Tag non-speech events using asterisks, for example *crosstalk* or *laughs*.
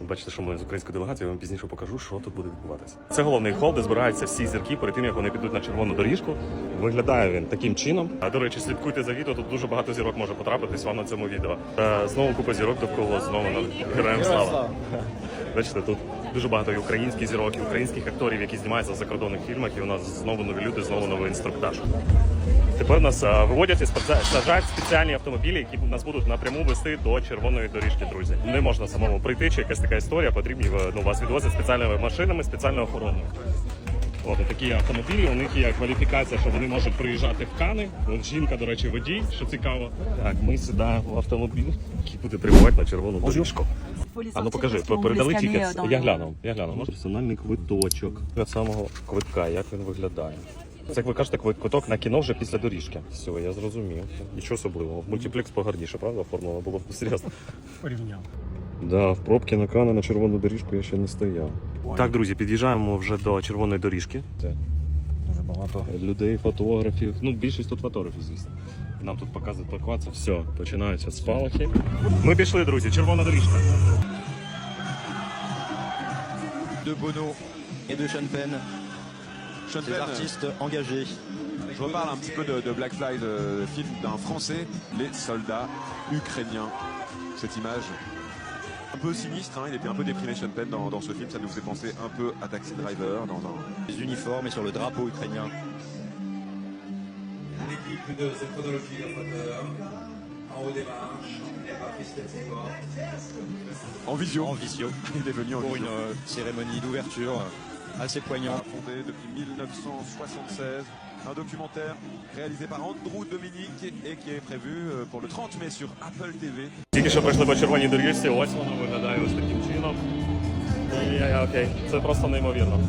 Бачите, що ми з українською делегацією я вам пізніше покажу, що тут буде відбуватися. Це головний хол, де збираються всі зірки перед тим, як вони підуть на червону доріжку. Виглядає він таким чином. А до речі, слідкуйте за відео. Тут дуже багато зірок може потрапитись вам на цьому відео. Е, Знову купа зірок довкола, знову на героям слава. *laughs* Бачите, тут дуже багато і українських зірок, і українських акторів, які знімаються в закордонних фільмах. І у нас знову нові люди, знову новий інструктаж. Тепер нас виводять і саджають спеціальні автомобілі, які нас будуть напряму вести до червоної доріжки, друзі. Не можна самому прийти, чи якась така історія, потрібні е, ну, вас відвозять спеціальними машинами, спеціальною охороною. От такі автомобілі, у них є кваліфікація, що вони можуть приїжджати в Кани. От жінка, до речі, водій, що цікаво. Так, ми сідаємо в автомобіль, який буде прибувати на червону доріжку. А ну покажи, передали тільки. Я глянув, я глянув. Може, персональний квиточок від самого квитка, як він виглядає. Це як ви кажете, квиток на кіно вже після доріжки. Все, я зрозумів. Нічого особливого. Мультиплекс погарніше, правда, оформлено було серйозно. порівняв. Да, в пробки на Кана на червону доріжку я ще не стояв. Так, друзі, під'їжджаємо вже до червоної доріжки. Це Дуже багато. людей, фотографів. Ну, більшість тут фотографів, звісно. Нам тут показують паркуватися. Все, починаються спалахи. Ми пішли, друзі, червона доріжка. de Bono et de Sean Penn, Sean des Penn, artistes engagés. je reparle un petit peu de, de Black Flag, le film d'un Français, les soldats ukrainiens. Cette image un peu sinistre, hein, il était un peu déprimé Sean dans, dans ce film, ça nous faisait penser un peu à Taxi Driver, dans un, Les uniformes et sur le drapeau ukrainien. L'équipe de cette chronologie en moteur, en haut des marches, en visio. En visio. Il est venu en Pour une euh, cérémonie d'ouverture euh, assez poignante. Fondé depuis 1976, un documentaire réalisé par Andrew Dominique et qui est prévu euh, pour le 30 mai sur Apple TV. Тільки що пройшли по червоній доріжці, ось воно виглядає ось таким чином. І, е, окей, це просто неймовірно.